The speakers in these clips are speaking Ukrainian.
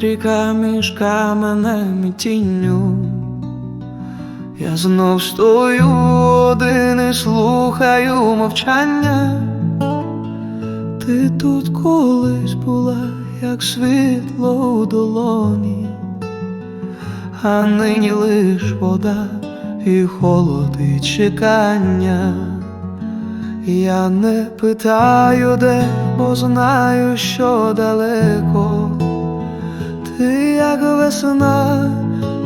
ріка між каменем і тінню. Я знов стою один і слухаю мовчання. Ти тут колись була, як світло у долоні, а нині лиш вода і холод, і чекання. Я не питаю, де, бо знаю, що далеко. Ти як весна,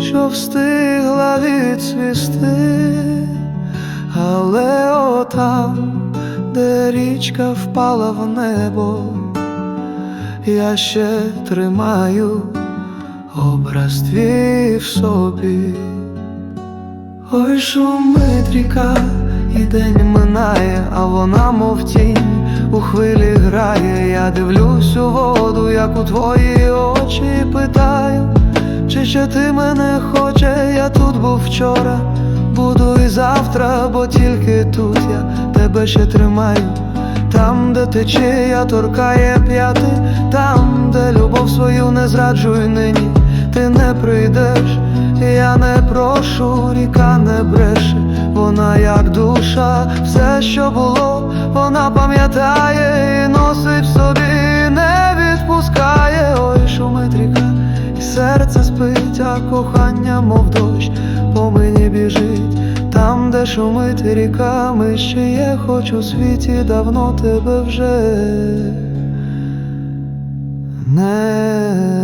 що встигла відцвісти, але отам, де річка впала в небо, я ще тримаю образ твій в собі. Ой, шумить ріка, і день минає, вона мов тінь у хвилі грає. Я дивлюсь у воду, як у твої очі, питаю, чи ще ти мене хоче, я тут був вчора, буду і завтра, бо тільки тут я тебе ще тримаю. Там, де течія торкає п'яти, там, де любов свою не зраджуй нині, ти не прийдеш, я не прошу, ріка не бреше, вона як душа, все, що було, вона пам'ятає і носить в собі, не відпускає, ой, шумить ріка, і серце спить, а кохання, мов дощ, по мені біжить. Там, де шумить ріка, ми ще є, хоч у світі давно тебе вже не